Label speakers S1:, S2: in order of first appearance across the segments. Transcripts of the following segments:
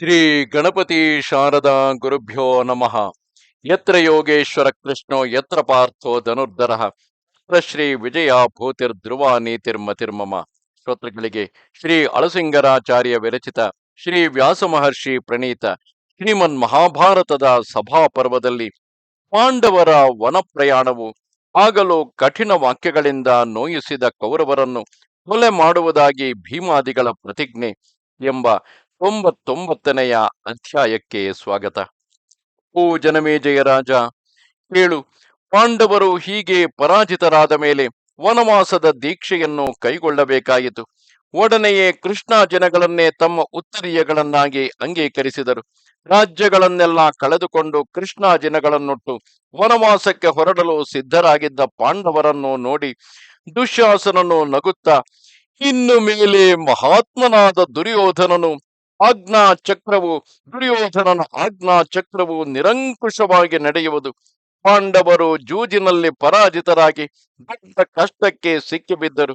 S1: ಶ್ರೀ ಗಣಪತಿ ಶಾರದಾ ಗುರುಭ್ಯೋ ನಮಃ. ಯತ್ರ ಯೋಗೇಶ್ವರ ಕೃಷ್ಣೋ, ಯತ್ರ ಪಾರ್ಥೋ ಧನುರ್ಧರ. ಶ್ರೀ ವಿಜಯ ಭೂತಿರ್ ಧ್ರುವ ನೀತಿರ್ಮತಿರ್ಮಮ ಶ್ರೋತೃಗಳಿಗೆ ಶ್ರೀ ಅಳಸಿಂಗರಾಚಾರ್ಯ ವಿರಚಿತ ಶ್ರೀ ವ್ಯಾಸ ಮಹರ್ಷಿ ಪ್ರಣೀತ ಶ್ರೀಮನ್ ಮಹಾಭಾರತದ ಸಭಾ ಪರ್ವದಲ್ಲಿ ಪಾಂಡವರ ವನ ಪ್ರಯಾಣವು ಆಗಲು ಕಠಿಣ ವಾಕ್ಯಗಳಿಂದ ನೋಯಿಸಿದ ಕೌರವರನ್ನು ಕೊಲೆ ಮಾಡುವುದಾಗಿ ಭೀಮಾದಿಗಳ ಪ್ರತಿಜ್ಞೆ ಎಂಬ ತೊಂಬತ್ತೊಂಬತ್ತನೆಯ ಅಧ್ಯಾಯಕ್ಕೆ ಸ್ವಾಗತ. ಓ ಜನಮೇಜಯ ರಾಜ, ಕೇಳು. ಪಾಂಡವರು ಹೀಗೆ ಪರಾಜಿತರಾದ ಮೇಲೆ ವನವಾಸದ ದೀಕ್ಷೆಯನ್ನು ಕೈಗೊಳ್ಳಬೇಕಾಯಿತು. ಒಡನೆಯೇ ಕೃಷ್ಣ ಜನಗಳನ್ನೇ ತಮ್ಮ ಉತ್ತರೀಯಗಳನ್ನಾಗಿ ಅಂಗೀಕರಿಸಿದರು. ರಾಜ್ಯಗಳನ್ನೆಲ್ಲ ಕಳೆದುಕೊಂಡು ಕೃಷ್ಣ ಜನಗಳನ್ನುಟ್ಟು ವನವಾಸಕ್ಕೆ ಹೊರಡಲು ಸಿದ್ಧರಾಗಿದ್ದ ಪಾಂಡವರನ್ನು ನೋಡಿ ದುಶ್ಯಾಸನನು ನಗುತ್ತಾ, ಇನ್ನು ಮೇಲೆ ಮಹಾತ್ಮನಾದ ದುರ್ಯೋಧನನು ಆಜ್ಞಾ ಚಕ್ರವು ದುರ್ಯೋಧನನ ಆಜ್ಞಾ ಚಕ್ರವು ನಿರಂಕುಶವಾಗಿ ನಡೆಯುವುದು. ಪಾಂಡವರು ಜೂಜಿನಲ್ಲಿ ಪರಾಜಿತರಾಗಿ ದೊಡ್ಡ ಕಷ್ಟಕ್ಕೆ ಸಿಕ್ಕಿಬಿದ್ದರು.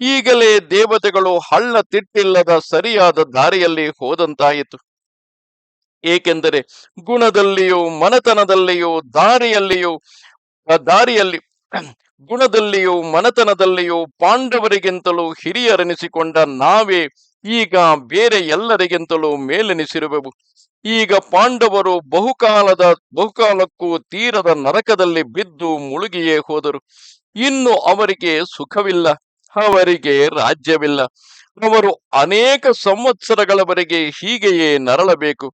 S1: ಈಗಲೇ ದೇವತೆಗಳು ಹಳ್ಳ ತಿಟ್ಟಿಲ್ಲದ ಸರಿಯಾದ ದಾರಿಯಲ್ಲಿ ಹೋದಂತಾಯಿತು. ಏಕೆಂದರೆ ಗುಣದಲ್ಲಿಯೂ ಮನತನದಲ್ಲಿಯೂ ದಾರಿಯಲ್ಲಿಯೂ ದಾರಿಯಲ್ಲಿ, ಗುಣದಲ್ಲಿಯೂ ಮನತನದಲ್ಲಿಯೂ ಪಾಂಡವರಿಗಿಂತಲೂ ಹಿರಿಯರೆನಿಸಿಕೊಂಡ ನಾವೇ ಈಗ ಬೇರೆ ಎಲ್ಲರಿಗಿಂತಲೂ ಮೇಲೆನಿಸಿರುವೆವು. ಈಗ ಪಾಂಡವರು ಬಹುಕಾಲದ, ಬಹುಕಾಲಕ್ಕೂ ತೀರದ ನರಕದಲ್ಲಿ ಬಿದ್ದು ಮುಳುಗಿಯೇ ಹೋದರು. ಇನ್ನು ಅವರಿಗೆ ಸುಖವಿಲ್ಲ, ಅವರಿಗೆ ರಾಜ್ಯವಿಲ್ಲ. ಅವರು ಅನೇಕ ಸಂವತ್ಸರಗಳವರೆಗೆ ಹೀಗೆಯೇ ನರಳಬೇಕು.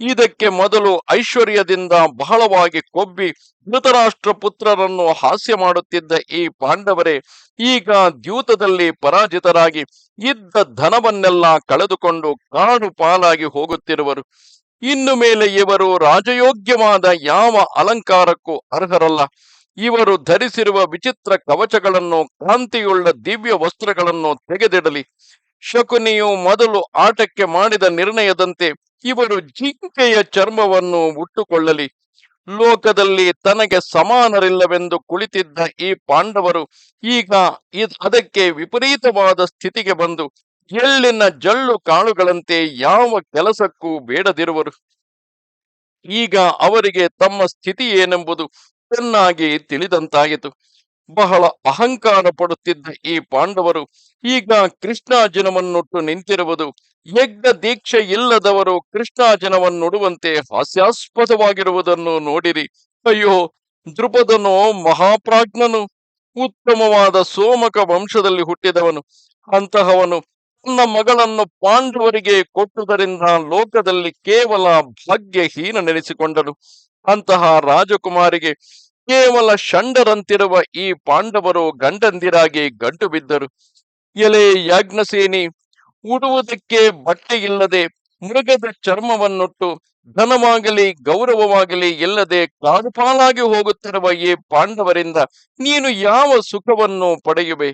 S1: ಇದಕ್ಕೆ ಮೊದಲು ಐಶ್ವರ್ಯದಿಂದ ಬಹಳವಾಗಿ ಕೊಬ್ಬಿ ಧೃತರಾಷ್ಟ್ರ ಪುತ್ರರನ್ನು ಹಾಸ್ಯ ಮಾಡುತ್ತಿದ್ದ ಈ ಪಾಂಡವರೇ ಈಗ ದ್ಯೂತದಲ್ಲಿ ಪರಾಜಿತರಾಗಿ ಇದ್ದ ಧನವನ್ನೆಲ್ಲ ಕಳೆದುಕೊಂಡು ಕಾಡು ಪಾಲಾಗಿ ಹೋಗುತ್ತಿರುವರು. ಇನ್ನು ಮೇಲೆ ಇವರು ರಾಜಯೋಗ್ಯವಾದ ಯಾವ ಅಲಂಕಾರಕ್ಕೂ ಅರ್ಹರಲ್ಲ. ಇವರು ಧರಿಸಿರುವ ವಿಚಿತ್ರ ಕವಚಗಳನ್ನು, ಕಾಂತಿಯುಳ್ಳ ದಿವ್ಯ ವಸ್ತ್ರಗಳನ್ನು ತೆಗೆದಿಡಲಿ. ಶಕುನಿಯು ಮೊದಲು ಆಟಕ್ಕೆ ಮಾಡಿದ ನಿರ್ಣಯದಂತೆ ಇವರು ಜಿಂಕೆಯ ಚರ್ಮವನ್ನು ಉಟ್ಟುಕೊಳ್ಳಲಿ ಲೋಕದಲ್ಲಿ ತನಗೆ ಸಮಾನರಿಲ್ಲವೆಂದು ಕುಳಿತಿದ್ದ ಈ ಪಾಂಡವರು ಈಗ ಅದಕ್ಕೆ ವಿಪರೀತವಾದ ಸ್ಥಿತಿಗೆ ಬಂದು ಎಳ್ಳಿನ ಜಳ್ಳು ಕಾಳುಗಳಂತೆ ಯಾವ ಕೆಲಸಕ್ಕೂ ಬೇಡದಿರುವರು. ಈಗ ಅವರಿಗೆ ತಮ್ಮ ಸ್ಥಿತಿ ಏನೆಂಬುದು ಚೆನ್ನಾಗಿ ತಿಳಿದಂತಾಯಿತು. ಬಹಳ ಅಹಂಕಾರ ಪಡುತ್ತಿದ್ದ ಈ ಪಾಂಡವರು ಈಗ ಕೃಷ್ಣಾರ್ಜುನವನ್ನುಟ್ಟು ನಿಂತಿರುವುದು ಯಜ್ಞ ದೀಕ್ಷೆ ಇಲ್ಲದವರು ಕೃಷ್ಣಾರ್ಜುನವನ್ನುಡುವಂತೆ ಹಾಸ್ಯಾಸ್ಪದವಾಗಿರುವುದನ್ನು ನೋಡಿರಿ. ಅಯ್ಯೋ ದೃಪದನು ಮಹಾಪ್ರಾಜ್ಞನು, ಉತ್ತಮವಾದ ಸೋಮಕ ವಂಶದಲ್ಲಿ ಹುಟ್ಟಿದವನು. ಅಂತಹವನು ತನ್ನ ಮಗಳನ್ನು ಪಾಂಡವರಿಗೆ ಕೊಟ್ಟುದರಿಂದ ಲೋಕದಲ್ಲಿ ಕೇವಲ ಭಾಗ್ಯಹೀನನೆನಿಸಿಕೊಂಡನು ಅಂತಹ ರಾಜಕುಮಾರಿಗೆ ಕೇವಲ ಷಂಡರಂತಿರುವ ಈ ಪಾಂಡವರು ಗಂಡಂದಿರಾಗಿ ಗಂಟು ಬಿದ್ದರು ಎಲೆ, ಯಾಜ್ಞಸೇನಿ ಉಡುವುದಕ್ಕೆ ಬಟ್ಟೆ ಇಲ್ಲದೆ ಮೃಗದ ಚರ್ಮವನ್ನೊಟ್ಟು ಧನವಾಗಲಿ, ಗೌರವವಾಗಲಿ ಇಲ್ಲದೆ ಕಾಡುಪಾಲಾಗಿ ಹೋಗುತ್ತಿರುವ ಈ ಪಾಂಡವರಿಂದ ನೀನು ಯಾವ ಸುಖವನ್ನು ಪಡೆಯುವೆ?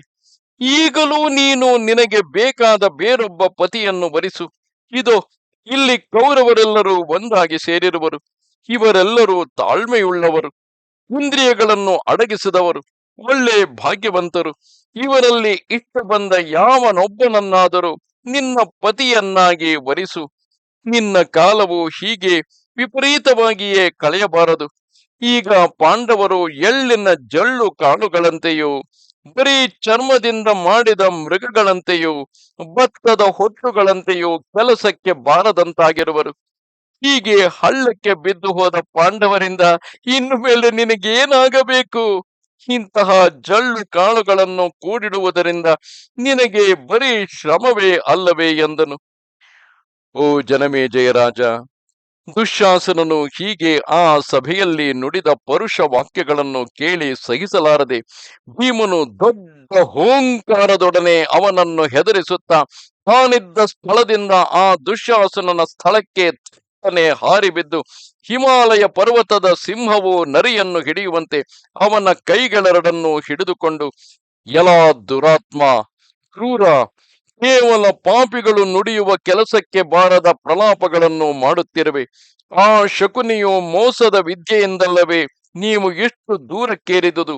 S1: ಈಗಲೂ ನೀನು ನಿನಗೆ ಬೇಕಾದ ಬೇರೊಬ್ಬ ಪತಿಯನ್ನು ವರಿಸು. ಇದು, ಇಲ್ಲಿ ಕೌರವರೆಲ್ಲರೂ ಒಂದಾಗಿ ಸೇರಿರುವರು. ಇವರೆಲ್ಲರೂ ತಾಳ್ಮೆಯುಳ್ಳವರು. ಇಂದ್ರಿಯಗಳನ್ನು ಅಡಗಿಸಿದವರು. ಒಳ್ಳೆ ಭಾಗ್ಯವಂತರು. ಇವರಲ್ಲಿ ಇಷ್ಟ ಬಂದ ಯಾವನೊಬ್ಬನನ್ನಾದರೂ ನಿನ್ನ ಪತಿಯನ್ನಾಗಿ ವರಿಸು. ನಿನ್ನ ಕಾಲವು ಹೀಗೆ ವಿಪರೀತವಾಗಿಯೇ ಕಳೆಯಬಾರದು. ಈಗ ಪಾಂಡವರು ಎಳ್ಳಿನ ಜಳ್ಳು ಕಾಳುಗಳಂತೆಯೂ, ಬರೀ ಚರ್ಮದಿಂದ ಮಾಡಿದ ಮೃಗಗಳಂತೆಯೂ, ಭತ್ತದ ಹೊಟ್ಟುಗಳಂತೆಯೂ ಕೆಲಸಕ್ಕೆ ಬಾರದಂತಾಗಿರುವರು. ಹೀಗೆ ಹಳ್ಳಕ್ಕೆ ಬಿದ್ದು ಹೋದ ಪಾಂಡವರಿಂದ ಇನ್ನು ಮೇಲೆ ನಿನಗೇನಾಗಬೇಕು? ಇಂತಹ ಜಳ್ಳು ಕಾಳುಗಳನ್ನು ಕೂಡಿಡುವುದರಿಂದ ನಿನಗೆ ಬರೀ ಶ್ರಮವೇ ಅಲ್ಲವೇ ಎಂದನು. ಓ ಜನಮೇ ಜಯರಾಜ ದುಶ್ಯಾಸನನು ಹೀಗೆ ಆ ಸಭೆಯಲ್ಲಿ ನುಡಿದ ಪರುಷ ವಾಕ್ಯಗಳನ್ನು ಕೇಳಿ ಸಹಿಸಲಾರದೆ ಭೀಮನು ದೊಡ್ಡ ಹೋಂಕಾರದೊಡನೆ ಅವನನ್ನು ಹೆದರಿಸುತ್ತಾ ತಾನಿದ್ದ ಸ್ಥಳದಿಂದ ಆ ದುಶ್ಯಾಸನನ ಸ್ಥಳಕ್ಕೆ ಹಾರಿ ಬಿದ್ದು ಹಿಮಾಲಯ ಪರ್ವತದ ಸಿಂಹವು ನರಿಯನ್ನು ಹಿಡಿಯುವಂತೆ ಅವನ ಕೈಗಳೆರಡನ್ನು ಹಿಡಿದುಕೊಂಡು ಎಲಾ ದುರಾತ್ಮ, ಕ್ರೂರ, ಕೇವಲ ಪಾಪಿಗಳು ನುಡಿಯುವ ಕೆಲಸಕ್ಕೆ ಬಾರದ ಪ್ರಲಾಪಗಳನ್ನು ಮಾಡುತ್ತಿರುವೆ. ಆ ಶಕುನಿಯು ಮೋಸದ ವಿದ್ಯೆಯಿಂದಲ್ಲವೇ ನೀವು ಎಷ್ಟು ದೂರಕ್ಕೇರಿದುದು.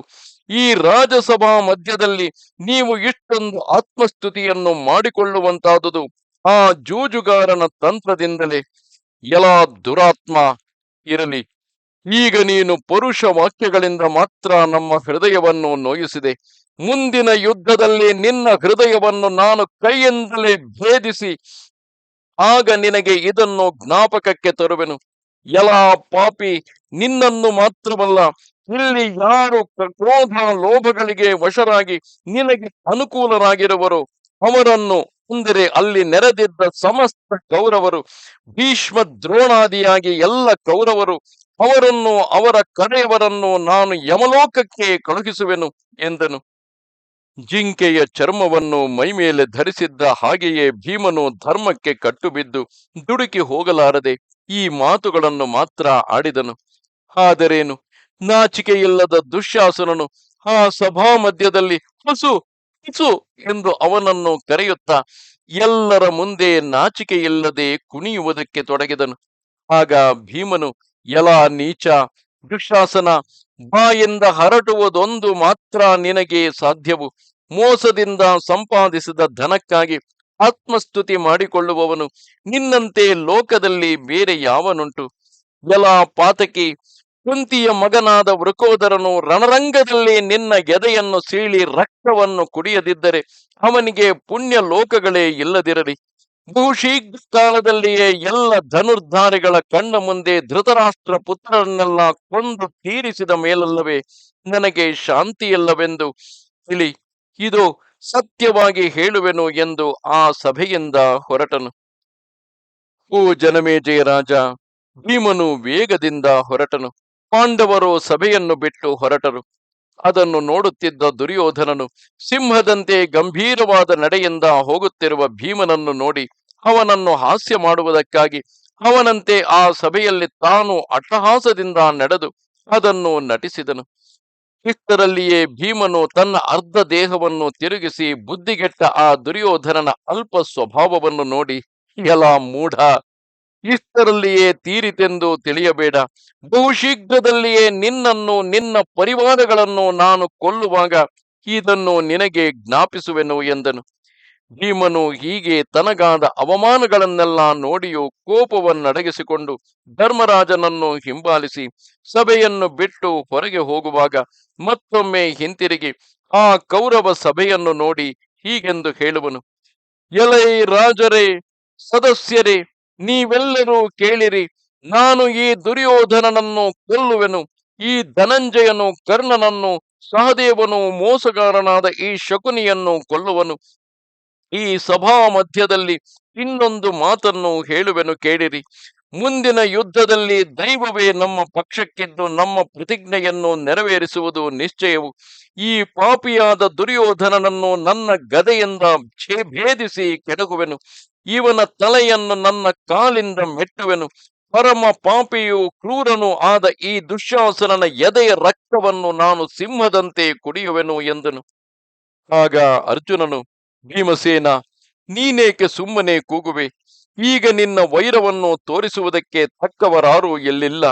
S1: ಈ ರಾಜಸಭಾ ಮಧ್ಯದಲ್ಲಿ ನೀವು ಇಷ್ಟೊಂದು ಆತ್ಮಸ್ತುತಿಯನ್ನು ಮಾಡಿಕೊಳ್ಳುವಂತಾದುದು. ಆ ಜೂಜುಗಾರನ ತಂತ್ರದಿಂದಲೇ ಎಲ ದುರಾತ್ಮ ಇರಲಿ. ಈಗ ನೀನು ಪುರುಷ ವಾಕ್ಯಗಳಿಂದ ಮಾತ್ರ ನಮ್ಮ ಹೃದಯವನ್ನು ನೋಯಿಸಿದೆ. ಮುಂದಿನ ಯುದ್ಧದಲ್ಲಿ ನಿನ್ನ ಹೃದಯವನ್ನು ನಾನು ಕೈಯಿಂದಲೇ ಭೇದಿಸಿ, ಆಗ ನಿನಗೆ ಇದನ್ನು ಜ್ಞಾಪಕಕ್ಕೆ ತರುವೆನು. ಎಲ ಪಾಪಿ ನಿನ್ನನ್ನು ಮಾತ್ರವಲ್ಲ, ಇಲ್ಲಿ ಯಾರು ಕ್ರೋಧ, ಲೋಭಗಳಿಗೆ ವಶರಾಗಿ ನಿನಗೆ ಅನುಕೂಲರಾಗಿರುವರು, ಅವರನ್ನು ಅಂದರೆ ಅಲ್ಲಿ ನೆರೆದಿದ್ದ ಸಮಸ್ತ ಕೌರವರು ಭೀಷ್ಮ ದ್ರೋಣಾದಿಯಾಗಿ ಎಲ್ಲ ಕೌರವರು, ಅವರನ್ನು, ಅವರ ಕಡೆಯವರನ್ನು ನಾನು ಯಮಲೋಕಕ್ಕೆ ಕಳುಹಿಸುವೆನು ಎಂದನು. ಜಿಂಕೆಯ ಚರ್ಮವನ್ನು ಮೈಮೇಲೆ ಧರಿಸಿದ್ದ ಹಾಗೆಯೇ ಭೀಮನು ಧರ್ಮಕ್ಕೆ ಕಟ್ಟುಬಿದ್ದು ದುಡುಕಿ ಹೋಗಲಾರದೆ ಈ ಮಾತುಗಳನ್ನು ಮಾತ್ರ ಆಡಿದನು. ಆದರೇನು ನಾಚಿಕೆಯಿಲ್ಲದ ದುಶ್ಯಾಸನನು, ಆ ಸಭಾ ಮಧ್ಯದಲ್ಲಿ ಹಸು ಹಸು ಎಂದು ಅವನನ್ನು ಕರೆಯುತ್ತಾ ಎಲ್ಲರ ಮುಂದೆ ನಾಚಿಕೆಯಿಲ್ಲದೆ ಕುಣಿಯುವುದಕ್ಕೆ ತೊಡಗಿದನು. ಆಗ ಭೀಮನು ಎಲ ನೀಚ, ದುಶಾಸನ ಎಂದ ಹರಟುವುದೊಂದು ಮಾತ್ರ ನಿನಗೆ ಸಾಧ್ಯವು. ಮೋಸದಿಂದ ಸಂಪಾದಿಸಿದ ಧನಕ್ಕಾಗಿ ಆತ್ಮಸ್ತುತಿ ಮಾಡಿಕೊಳ್ಳುವವನು. ನಿನ್ನಂತೆ ಲೋಕದಲ್ಲಿ ಬೇರೆ ಯಾವನುಂಟು? ಎಲ ಪಾತಕಿ ಕುಂತಿಯ ಮಗನಾದ ವೃಕೋದರನು ರಣರಂಗದಲ್ಲಿ ನಿನ್ನ ಎದೆಯನ್ನು ಸೀಳಿ ರಕ್ತವನ್ನು ಕುಡಿಯದಿದ್ದರೆ ಅವನಿಗೆ ಪುಣ್ಯ ಲೋಕಗಳೇ ಇಲ್ಲದಿರಲಿ. ಬಹುಶೀಘ್ರ ಕಾಲದಲ್ಲಿಯೇ ಎಲ್ಲ ಧನುರ್ಧಾರಿಗಳ ಕಣ್ಣ ಮುಂದೆ ಧೃತರಾಷ್ಟ್ರ ಪುತ್ರರನ್ನೆಲ್ಲ ಕೊಂದು ತೀರಿಸಿದ ಮೇಲಲ್ಲವೇ ನನಗೆ ಶಾಂತಿಯಲ್ಲವೆಂದು ತಿಳಿ ಇದು ಸತ್ಯವಾಗಿ ಹೇಳುವೆನು ಎಂದು ಆ ಸಭೆಯಿಂದ ಹೊರಟನು. ಓ ಜನಮೇಜಯ ರಾಜ, ಭೀಮನು ವೇಗದಿಂದ ಹೊರಟನು. ಪಾಂಡವರು ಸಭೆಯನ್ನು ಬಿಟ್ಟು ಹೊರಟರು. ಅದನ್ನು ನೋಡುತ್ತಿದ್ದ ದುರ್ಯೋಧನನು ಸಿಂಹದಂತೆ ಗಂಭೀರವಾದ ನಡೆಯಿಂದ ಹೋಗುತ್ತಿರುವ ಭೀಮನನ್ನು ನೋಡಿ ಅವನನ್ನು ಹಾಸ್ಯ ಮಾಡುವುದಕ್ಕಾಗಿ ಅವನಂತೆ ಆ ಸಭೆಯಲ್ಲಿ ತಾನು ಅಟ್ಟಹಾಸದಿಂದ ನಡೆದು ಅದನ್ನು ನಟಿಸಿದನು. ಇಷ್ಟರಲ್ಲಿಯೇ ಭೀಮನು ತನ್ನ ಅರ್ಧ ದೇಹವನ್ನು ತಿರುಗಿಸಿ ಬುದ್ಧಿಗೆಟ್ಟ ಆ ದುರ್ಯೋಧನನ ಅಲ್ಪ ಸ್ವಭಾವವನ್ನು ನೋಡಿ ಎಲ ಮೂಢ ಇಷ್ಟರಲ್ಲಿಯೇ ತೀರಿತೆಂದು ತಿಳಿಯಬೇಡ. ಬಹುಶೀಘ್ರದಲ್ಲಿಯೇ ನಿನ್ನನ್ನು, ನಿನ್ನ ಪರಿವಾರಗಳನ್ನು ನಾನು ಕೊಲ್ಲುವಾಗ ಇದನ್ನು ನಿನಗೆ ಜ್ಞಾಪಿಸುವೆನು ಎಂದನು. ಭೀಮನು ಹೀಗೆ ತನಗಾದ ಅವಮಾನಗಳನ್ನೆಲ್ಲ ನೋಡಿಯೂ ಕೋಪವನ್ನಡಗಿಸಿಕೊಂಡು ಧರ್ಮರಾಜನನ್ನು ಹಿಂಬಾಲಿಸಿ ಸಭೆಯನ್ನು ಬಿಟ್ಟು ಹೊರಗೆ ಹೋಗುವಾಗ ಮತ್ತೊಮ್ಮೆ ಹಿಂತಿರುಗಿ ಆ ಕೌರವ ಸಭೆಯನ್ನು ನೋಡಿ ಹೀಗೆಂದು ಹೇಳುವನು. ಎಲೈ ರಾಜರೇ, ಸದಸ್ಯರೇ ನೀವೆಲ್ಲರೂ ಕೇಳಿರಿ, ನಾನು ಈ ದುರ್ಯೋಧನನನ್ನು ಕೊಲ್ಲುವೆನು, ಈ ಧನಂಜಯನು ಕರ್ಣನನ್ನು, ಸಹದೇವನು ಮೋಸಗಾರನಾದ ಈ ಶಕುನಿಯನ್ನು ಕೊಲ್ಲುವನು. ಈ ಸಭಾ ಮಧ್ಯದಲ್ಲಿ ಇನ್ನೊಂದು ಮಾತನ್ನು ಹೇಳುವೆನು ಕೇಳಿರಿ. ಮುಂದಿನ ಯುದ್ಧದಲ್ಲಿ ದೈವವೇ ನಮ್ಮ ಪಕ್ಷಕ್ಕಿದ್ದು ನಮ್ಮ ಪ್ರತಿಜ್ಞೆಯನ್ನು ನೆರವೇರಿಸುವುದು ನಿಶ್ಚಯವು. ಈ ಪಾಪಿಯಾದ ದುರ್ಯೋಧನನನ್ನು ನನ್ನ ಗದೆಯಿಂದ ಭೇದಿಸಿ ಕೆಡಗುವೆನು. ಇವನ ತಲೆಯನ್ನು ನನ್ನ ಕಾಲಿಂದ ಮೆಟ್ಟುವೆನು. ಪರಮ ಪಾಪಿಯು ಕ್ರೂರನು ಆದ ಈ ದುಶ್ಯಾಸನನ ಎದೆಯ ರಕ್ತವನ್ನು ನಾನು ಸಿಂಹದಂತೆ ಕುಡಿಯುವೆನು ಎಂದನು. ಆಗ ಅರ್ಜುನನು, ಭೀಮಸೇನ, ನೀನೇಕೆ ಸುಮ್ಮನೆ ಕೂಗುವೆ? ಈಗ ನಿನ್ನ ವೈರವನ್ನು ತೋರಿಸುವುದಕ್ಕೆ ತಕ್ಕವರಾರು ಎಲ್ಲಿಲ್ಲ.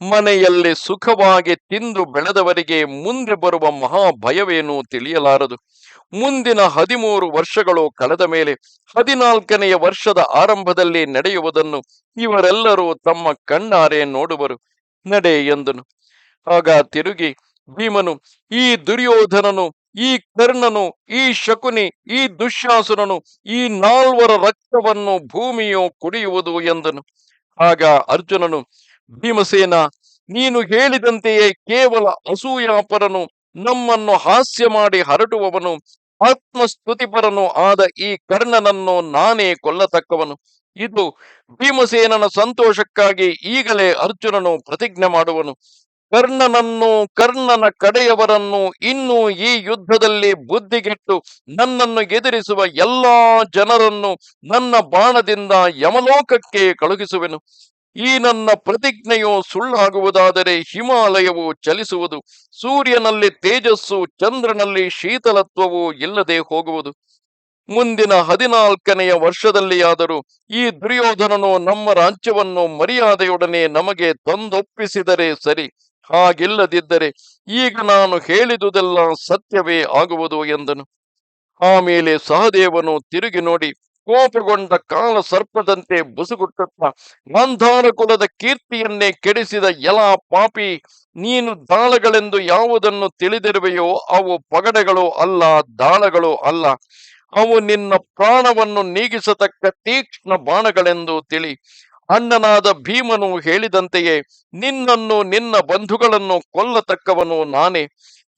S1: ಮನೆಯಲ್ಲಿ ಸುಖವಾಗಿ ತಿಂದು ಬೆಳೆದವರಿಗೆ ಮುಂದೆ ಬರುವ ಮಹಾಭಯವೇನು ತಿಳಿಯಲಾರದು. ಮುಂದಿನ ಹದಿಮೂರು ವರ್ಷಗಳು ಕಳೆದ ಮೇಲೆ ಹದಿನಾಲ್ಕನೆಯ ವರ್ಷದ ಆರಂಭದಲ್ಲಿ ನಡೆಯುವುದನ್ನು ಇವರೆಲ್ಲರೂ ತಮ್ಮ ಕಣ್ಣಾರೆ ನೋಡುವರು, ನಡೆ ಎಂದನು. ಆಗ ತಿರುಗಿ, ಭೀಮನು, ಈ ದುರ್ಯೋಧನನು ಈ ಕರ್ಣನು, ಈ ಶಕುನಿ, ಈ ದುಶ್ಯಾಸುರನು, ಈ ನಾಲ್ವರ ರಕ್ತವನ್ನು ಭೂಮಿಯು ಕುಡಿಯುವುದು ಎಂದನು. ಆಗ ಅರ್ಜುನನು, ಭೀಮಸೇನ, ನೀನು ಹೇಳಿದಂತೆಯೇ ಕೇವಲ ಅಸೂಯಾಪರನು, ನಮ್ಮನ್ನು ಹಾಸ್ಯ ಮಾಡಿ ಹರಟುವವನು, ಆತ್ಮಸ್ತುತಿಪರನು ಆದ ಈ ಕರ್ಣನನ್ನು ನಾನೇ ಕೊಲ್ಲತಕ್ಕವನು. ಇದು ಭೀಮಸೇನನ ಸಂತೋಷಕ್ಕಾಗಿ ಈಗಲೇ ಅರ್ಜುನನು ಪ್ರತಿಜ್ಞೆ ಮಾಡುವನು. ಕರ್ಣನನ್ನು, ಕರ್ಣನ ಕಡೆಯವರನ್ನು ಇನ್ನು ಈ ಯುದ್ಧದಲ್ಲಿ ಬುದ್ಧಿಗೆಟ್ಟು ನನ್ನನ್ನು ಎದುರಿಸುವ ಎಲ್ಲಾ ಜನರನ್ನು ನನ್ನ ಬಾಣದಿಂದ ಯಮಲೋಕಕ್ಕೆ ಕಳುಹಿಸುವೆನು. ಈ ನನ್ನ ಪ್ರತಿಜ್ಞೆಯು ಸುಳ್ಳಾಗುವುದಾದರೆ ಹಿಮಾಲಯವು ಚಲಿಸುವುದು, ಸೂರ್ಯನಲ್ಲಿ ತೇಜಸ್ಸು, ಚಂದ್ರನಲ್ಲಿ ಶೀತಲತ್ವವು ಇಲ್ಲದೆ ಹೋಗುವುದು. ಮುಂದಿನ ಹದಿನಾಲ್ಕನೆಯ ವರ್ಷದಲ್ಲಿಯಾದರೂ ಈ ದುರ್ಯೋಧನನು ನಮ್ಮ ರಾಜ್ಯವನ್ನು ಮರ್ಯಾದೆಯೊಡನೆ ನಮಗೆ ತಂದೊಪ್ಪಿಸಿದರೆ ಸರಿ. ಹಾಗಿಲ್ಲದಿದ್ದರೆ ಈಗ ನಾನು ಹೇಳಿದುದೆಲ್ಲ ಸತ್ಯವೇ ಆಗುವುದು ಎಂದನು. ಆಮೇಲೆ ಸಹದೇವನು ತಿರುಗಿ ನೋಡಿ, ಕೋಪಗೊಂಡ ಕಾಲ ಸರ್ಪದಂತೆ ಬುಸುಗುಟ್ಟುತ್ತ ಗಾಂಧಾರ ಕುಲದ ಕೀರ್ತಿಯನ್ನೇ ಕೆಡಿಸಿದ ಎಲ ಪಾಪಿ, ನೀನು ದಾಳಗಳೆಂದು ಯಾವುದನ್ನು ತಿಳಿದಿರುವೆಯೋ ಅವು ಪಗಡೆಗಳು ಅಲ್ಲ, ದಾಳಗಳು ಅಲ್ಲ. ಅವು ನಿನ್ನ ಪ್ರಾಣವನ್ನು ನೀಗಿಸತಕ್ಕ ತೀಕ್ಷ್ಣ ಬಾಣಗಳೆಂದು ತಿಳಿ ಅಣ್ಣನಾದ ಭೀಮನು ಹೇಳಿದಂತೆಯೇ, ನಿನ್ನನ್ನು ನಿನ್ನ ಬಂಧುಗಳನ್ನು ಕೊಲ್ಲತಕ್ಕವನು ನಾನೇ.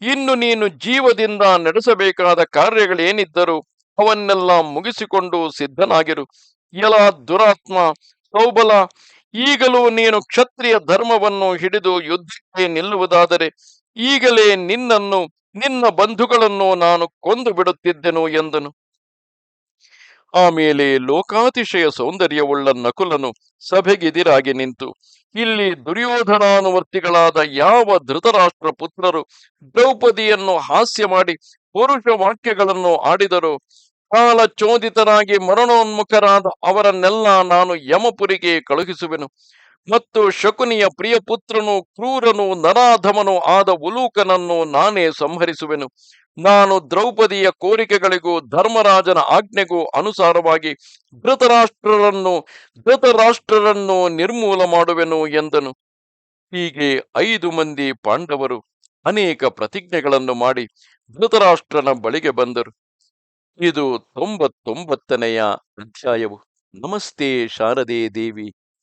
S1: ಇನ್ನು ನೀನು ಜೀವದಿಂದ ನಡೆಸಬೇಕಾದ ಕಾರ್ಯಗಳೇನಿದ್ದರೂ ಅವನ್ನೆಲ್ಲ ಮುಗಿಸಿಕೊಂಡು ಸಿದ್ಧನಾಗಿರು. ಎಲ ದುರಾತ್ಮ, ಸೌಬಲ, ಈಗಲೂ ನೀನು ಕ್ಷತ್ರಿಯ ಧರ್ಮವನ್ನು ಹಿಡಿದು ಯುದ್ಧಕ್ಕೆ ನಿಲ್ಲುವುದಾದರೆ ಈಗಲೇ ನಿನ್ನನ್ನು, ನಿನ್ನ ಬಂಧುಗಳನ್ನು ನಾನು ಕೊಂದು ಬಿಡುತ್ತಿದ್ದೆನು ಎಂದನು. ಆಮೇಲೆ ಲೋಕಾತಿಶಯ ಸೌಂದರ್ಯವುಳ್ಳ ನಕುಲನು ಸಭೆಗೆದಿರಾಗಿ ನಿಂತು, ಇಲ್ಲಿ ದುರ್ಯೋಧನಾನುವರ್ತಿಗಳಾದ ಯಾವ ಧೃತರಾಷ್ಟ್ರ ಪುತ್ರರು ದ್ರೌಪದಿಯನ್ನು ಹಾಸ್ಯ ಮಾಡಿ ಪುರುಷ ವಾಕ್ಯಗಳನ್ನು ಆಡಿದರು, ಕಾಲ ಚೋದಿತನಾಗಿ ಮರಣೋನ್ಮುಖರಾದ ಅವರನ್ನೆಲ್ಲ ನಾನು ಯಮಪುರಿಗೆ ಕಳುಹಿಸುವೆನು. ಮತ್ತು ಶಕುನಿಯ ಪ್ರಿಯ ಪುತ್ರನು ಕ್ರೂರನು, ನರಾಧಮನು ಆದ ಉಲೂಕನನ್ನು ನಾನೇ ಸಂಹರಿಸುವೆನು. ನಾನು ದ್ರೌಪದಿಯ ಕೋರಿಕೆಗಳಿಗೂ, ಧರ್ಮರಾಜನ ಆಜ್ಞೆಗೂ ಅನುಸಾರವಾಗಿ ಧೃತರಾಷ್ಟ್ರರನ್ನು ಧೃತರಾಷ್ಟ್ರರನ್ನು ನಿರ್ಮೂಲ ಮಾಡುವೆನು ಎಂದನು. ಹೀಗೆ ಐದು ಮಂದಿ ಪಾಂಡವರು ಅನೇಕ ಪ್ರತಿಜ್ಞೆಗಳನ್ನು ಮಾಡಿ ಧೃತರಾಷ್ಟ್ರನ ಬಳಿಗೆ ಬಂದರು. ಇದು ತೊಂಬತ್ತೊಂಬತ್ತನೆಯ ಅಧ್ಯಾಯವು. ನಮಸ್ತೆ ಶಾರದೆ ದೇವಿ.